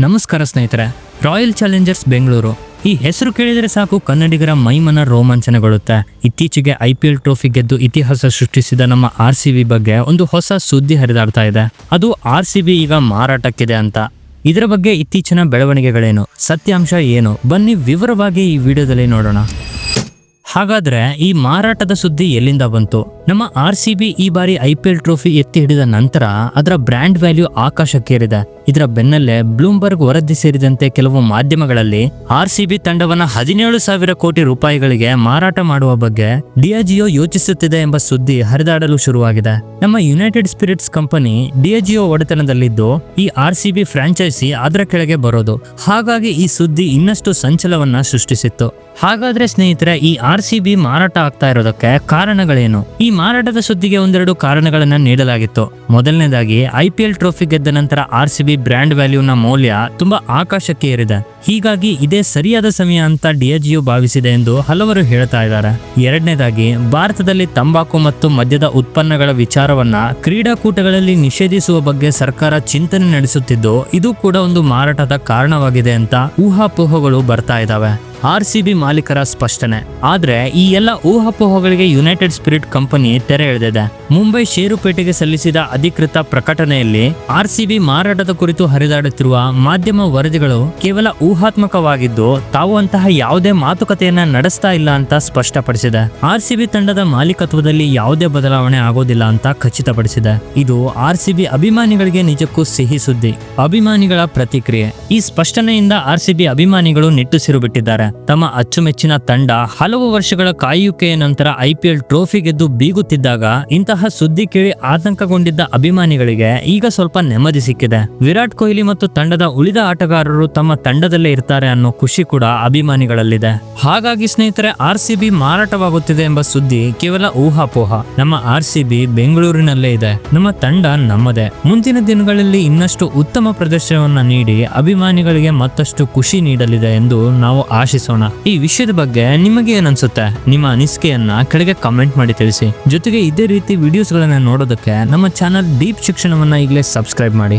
ನಮಸ್ಕಾರ ಸ್ನೇಹಿತರೆ royal Challengers Bengaluru ಈ ಹೆಸರು ಕೇಳಿದರೆ ಸಾಕು, ಕನ್ನಡಿಗರ ಮೈಮನ ರೋಮಾಂಚನಗೊಳ್ಳುತ್ತೆ. ಇತ್ತೀಚೆಗೆ ಐ ಪಿ ಎಲ್ ಟ್ರೋಫಿ ಗೆದ್ದು ಇತಿಹಾಸ ಸೃಷ್ಟಿಸಿದ ನಮ್ಮ ಆರ್ ಸಿ ಬಿ ಬಗ್ಗೆ ಒಂದು ಹೊಸ ಸುದ್ದಿ ಹರಿದಾಡ್ತಾ ಇದೆ. ಅದು ಆರ್ ಸಿ ಬಿ ಈಗ ಮಾರಾಟಕ್ಕಿದೆ ಅಂತ. ಇದರ ಬಗ್ಗೆ ಇತ್ತೀಚಿನ ಬೆಳವಣಿಗೆಗಳೇನು? ಸತ್ಯಾಂಶ ಏನು? ಬನ್ನಿ ವಿವರವಾಗಿ ಈ ವಿಡಿಯೋದಲ್ಲಿ ನೋಡೋಣ. ಹಾಗಾದ್ರೆ ಈ ಮಾರಾಟದ ಸುದ್ದಿ ಎಲ್ಲಿಂದ ಬಂತು? ನಮ್ಮ ಆರ್ ಸಿ ಬಿ ಈ ಬಾರಿ ಐ ಪಿ ಟ್ರೋಫಿ ಎತ್ತಿ ಹಿಡಿದ ನಂತರ ಅದರ ಬ್ರ್ಯಾಂಡ್ ವ್ಯಾಲ್ಯೂ ಆಕಾಶಕ್ಕೇರಿದೆ. ಇದರ ಬೆನ್ನಲ್ಲೇ ಬ್ಲೂಮ್ಬರ್ಗ್ ವರದಿ ಸೇರಿದಂತೆ ಕೆಲವು ಮಾಧ್ಯಮಗಳಲ್ಲಿ ಆರ್ ಸಿ ಬಿ ತಂಡವನ್ನ ಹದಿನೇಳು ಸಾವಿರ ಕೋಟಿ ರೂಪಾಯಿಗಳಿಗೆ ಮಾರಾಟ ಮಾಡುವ ಬಗ್ಗೆ ಡಿಯಾಜಿಯೋ ಯೋಚಿಸುತ್ತಿದೆ ಎಂಬ ಸುದ್ದಿ ಹರಿದಾಡಲು ಶುರುವಾಗಿದೆ. ನಮ್ಮ ಯುನೈಟೆಡ್ ಸ್ಪಿರಿಟ್ಸ್ ಕಂಪನಿ ಡಿಯಾಜಿಯೋ ಒಡೆತನದಲ್ಲಿದ್ದು, ಈ ಆರ್ ಸಿ ಬಿ ಫ್ರಾಂಚೈಸಿ ಅದರ ಕೆಳಗೆ ಬರೋದು. ಹಾಗಾಗಿ ಈ ಸುದ್ದಿ ಇನ್ನಷ್ಟು ಸಂಚಲವನ್ನ ಸೃಷ್ಟಿಸಿತ್ತು. ಹಾಗಾದ್ರೆ ಸ್ನೇಹಿತರೆ, ಈ ಆರ್ ಸಿ ಬಿ ಮಾರಾಟ ಆಗ್ತಾ ಇರೋದಕ್ಕೆ ಕಾರಣಗಳೇನು? ಈ ಮಾರಾಟದ ಸುದ್ದಿಗೆ ಒಂದೆರಡು ಕಾರಣಗಳನ್ನು ನೀಡಲಾಗಿತ್ತು. ಮೊದಲನೇದಾಗಿ, ಐ ಪಿ ಎಲ್ ಟ್ರೋಫಿ ಗೆದ್ದ ನಂತರ ಆರ್ ಸಿ ಬಿ ಬ್ರ್ಯಾಂಡ್ ವ್ಯಾಲ್ಯೂನ ಮೌಲ್ಯ ತುಂಬಾ ಆಕಾಶಕ್ಕೆ ಏರಿದೆ. ಹೀಗಾಗಿ ಇದೇ ಸರಿಯಾದ ಸಮಯ ಅಂತ ಡಿಎಜಿಯು ಭಾವಿಸಿದೆ ಎಂದು ಹಲವರು ಹೇಳ್ತಾ ಇದ್ದಾರೆ. ಎರಡನೇದಾಗಿ, ಭಾರತದಲ್ಲಿ ತಂಬಾಕು ಮತ್ತು ಮದ್ಯದ ಉತ್ಪನ್ನಗಳ ವಿಚಾರವನ್ನ ಕ್ರೀಡಾಕೂಟಗಳಲ್ಲಿ ನಿಷೇಧಿಸುವ ಬಗ್ಗೆ ಸರ್ಕಾರ ಚಿಂತನೆ ನಡೆಸುತ್ತಿದ್ದು, ಇದು ಕೂಡ ಒಂದು ಮಾರಾಟದ ಕಾರಣವಾಗಿದೆ ಅಂತ ಊಹಾಪೋಹಗಳು ಬರ್ತಾ ಇದ್ದಾವೆ. ಆರ್ ಸಿ ಬಿ ಮಾಲೀಕರ ಸ್ಪಷ್ಟನೆ. ಆದ್ರೆ ಈ ಎಲ್ಲ ಊಹಾಪೋಹಗಳಿಗೆ ಯುನೈಟೆಡ್ ಸ್ಪಿರಿಟ್ ಕಂಪನಿ ತೆರೆ ಎಳೆದಿದೆ. ಮುಂಬೈ ಷೇರುಪೇಟೆಗೆ ಸಲ್ಲಿಸಿದ ಅಧಿಕೃತ ಪ್ರಕಟಣೆಯಲ್ಲಿ ಆರ್ ಸಿ ಬಿ ಮಾರಾಟದ ಕುರಿತು ಹರಿದಾಡುತ್ತಿರುವ ಮಾಧ್ಯಮ ವರದಿಗಳು ಕೇವಲ ಊಹಾತ್ಮಕವಾಗಿದ್ದು, ತಾವು ಅಂತಹ ಯಾವುದೇ ಮಾತುಕತೆಯನ್ನ ನಡೆಸ್ತಾ ಇಲ್ಲ ಅಂತ ಸ್ಪಷ್ಟಪಡಿಸಿದೆ. ಆರ್ ಸಿ ಬಿ ತಂಡದ ಮಾಲೀಕತ್ವದಲ್ಲಿ ಯಾವುದೇ ಬದಲಾವಣೆ ಆಗೋದಿಲ್ಲ ಅಂತ ಖಚಿತಪಡಿಸಿದೆ. ಇದು ಆರ್ ಸಿ ಬಿ ಅಭಿಮಾನಿಗಳಿಗೆ ನಿಜಕ್ಕೂ ಸಿಹಿ ಸುದ್ದಿ. ಅಭಿಮಾನಿಗಳ ಪ್ರತಿಕ್ರಿಯೆ. ಈ ಸ್ಪಷ್ಟನೆಯಿಂದ ಆರ್ ಸಿ ಬಿ ಅಭಿಮಾನಿಗಳು ನಿಟ್ಟುಸಿರು ಬಿಟ್ಟಿದ್ದಾರೆ. ತಮ್ಮ ಅಚ್ಚುಮೆಚ್ಚಿನ ತಂಡ ಹಲವು ವರ್ಷಗಳ ಕಾಯುವಿಕೆಯ ನಂತರ ಐಪಿಎಲ್ ಟ್ರೋಫಿ ಗೆದ್ದು ಬೀಗುತ್ತಿದ್ದಾಗ ಇಂತಹ ಸುದ್ದಿ ಕೇಳಿ ಆತಂಕಗೊಂಡಿದ್ದ ಅಭಿಮಾನಿಗಳಿಗೆ ಈಗ ಸ್ವಲ್ಪ ನೆಮ್ಮದಿ ಸಿಕ್ಕಿದೆ. ವಿರಾಟ್ ಕೊಹ್ಲಿ ಮತ್ತು ತಂಡದ ಉಳಿದ ಆಟಗಾರರು ತಮ್ಮ ತಂಡದಲ್ಲೇ ಇರ್ತಾರೆ ಅನ್ನೋ ಖುಷಿ ಕೂಡ ಅಭಿಮಾನಿಗಳಲ್ಲಿದೆ. ಹಾಗಾಗಿ ಸ್ನೇಹಿತರೆ, ಆರ್ ಸಿ ಬಿ ಮಾರಾಟವಾಗುತ್ತಿದೆ ಎಂಬ ಸುದ್ದಿ ಕೇವಲ ಊಹಾಪೋಹ. ನಮ್ಮ ಆರ್ ಸಿ ಬಿ ಬೆಂಗಳೂರಿನಲ್ಲೇ ಇದೆ. ನಮ್ಮ ತಂಡ ನಮ್ಮದೇ. ಮುಂದಿನ ದಿನಗಳಲ್ಲಿ ಇನ್ನಷ್ಟು ಉತ್ತಮ ಪ್ರದರ್ಶನವನ್ನ ನೀಡಿ ಅಭಿಮಾನಿಗಳಿಗೆ ಮತ್ತಷ್ಟು ಖುಷಿ ನೀಡಲಿದೆ ಎಂದು ನಾವು ಆಶಿಸೋಣ ಈ ವಿಷಯದ ಬಗ್ಗೆ ನಿಮಗೆ ಏನನ್ಸುತ್ತೆ? ನಿಮ್ಮ ಅನಿಸಿಕೆಯನ್ನ ಕೆಳಗೆ ಕಮೆಂಟ್ ಮಾಡಿ ತಿಳಿಸಿ. ಜೊತೆಗೆ ಇದೇ ರೀತಿ ವಿಡಿಯೋಸ್ಗಳನ್ನ ನೋಡೋದಕ್ಕೆ ನಮ್ಮ ಚಾನಲ್ ಡೀಪ್ ಶಿಕ್ಷಣವನ್ನ ಈಗಲೇ ಸಬ್ಸ್ಕ್ರೈಬ್ ಮಾಡಿ.